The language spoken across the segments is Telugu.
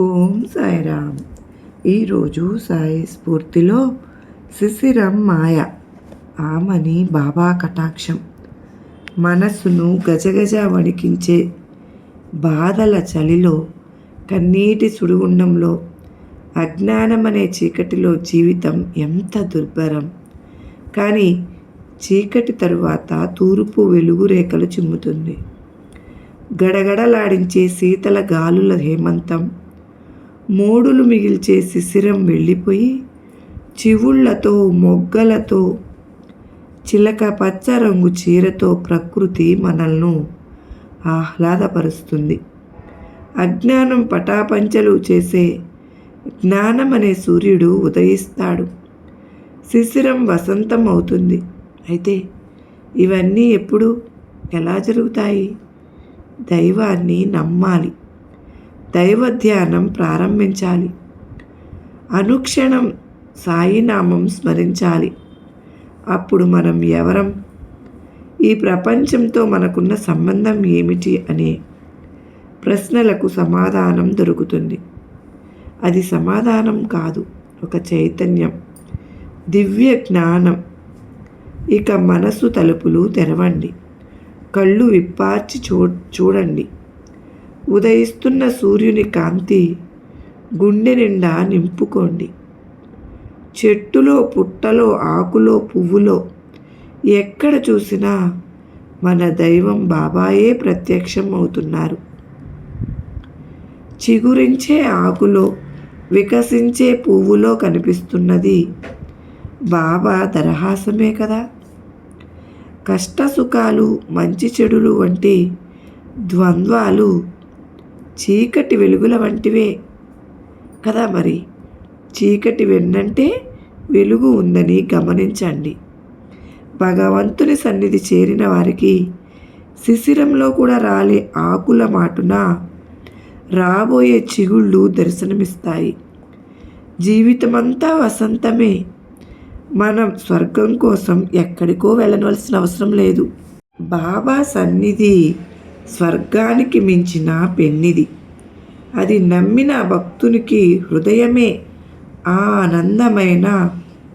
ఓం సాయిరామ్. ఈరోజు సాయి స్ఫూర్తిలో శిశిరం మాయ ఆమని బాబా కటాక్షం. మనస్సును గజగజ వణికించే బాధల చలిలో కన్నీటి సుడిగుండంలో అజ్ఞానమనే చీకటిలో జీవితం ఎంత దుర్భరం. కానీ చీకటి తరువాత తూర్పు వెలుగు రేఖలు చిమ్ముతుంది. గడగడలాడించే శీతల గాలుల హేమంతం మోడులు మిగిల్చే శిశిరం వెళ్ళిపోయి చివుళ్ళతో మొగ్గలతో చిలక పచ్చ రంగు చీరతో ప్రకృతి మనల్ని ఆహ్లాదపరుస్తుంది. అజ్ఞానం పటాపంచలు చేసే జ్ఞానం అనే సూర్యుడు ఉదయిస్తాడు. శిశిరం వసంతం అవుతుంది అయితే ఇవన్నీ ఎప్పుడు? ఎలా జరుగుతాయి? దైవాన్ని నమ్మాలి. దైవ ధ్యానం ప్రారంభించాలి. అనుక్షణం సాయినామం స్మరించాలి. అప్పుడు మనం ఎవరం? ఈ ప్రపంచంతో మనకున్న సంబంధం ఏమిటి అనే ప్రశ్నలకు సమాధానం దొరుకుతుంది. అది సమాధానం కాదు ఒక చైతన్యం. దివ్య జ్ఞానం. ఇక మనసు తలుపులు తెరవండి. కళ్ళు విప్పార్చి చూ చూడండి. ఉదయిస్తున్న సూర్యుని కాంతి గుండె నిండా నింపుకోండి. చెట్టులో పుట్టలో ఆకులో పువ్వులో ఎక్కడ చూసినా మన దైవం బాబాయే ప్రత్యక్షం అవుతున్నారు. చిగురించే ఆకులో వికసించే పువ్వులో కనిపిస్తున్నది బాబా దరహాసమే కదా. కష్ట సుఖాలు మంచి చెడులు వంటి ద్వంద్వాలు చీకటి వెలుగుల వంటివే. కదా మరి? చీకటి వెన్నంటే వెలుగు ఉందని గమనించండి. భగవంతుని సన్నిధి చేరిన వారికి శిశిరంలో కూడా రాలే ఆకుల మాటున రాబోయే చిగుళ్ళు దర్శనమిస్తాయి. జీవితమంతా వసంతమే. మనం స్వర్గం కోసం ఎక్కడికో వెళ్ళవలసిన అవసరం లేదు. బాబా సన్నిధి స్వర్గానికి మించిన పెన్నిది. అది నమ్మిన భక్తునికి హృదయమే ఆనందమైన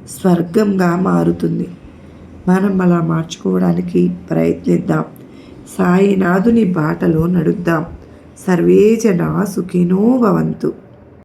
స్వర్గంగా మారుతుంది. మనం అలా మార్చుకోవడానికి ప్రయత్నిద్దాం. సాయినాథుని బాటలో నడుద్దాం. సర్వే జనా సుఖినో భవంతు.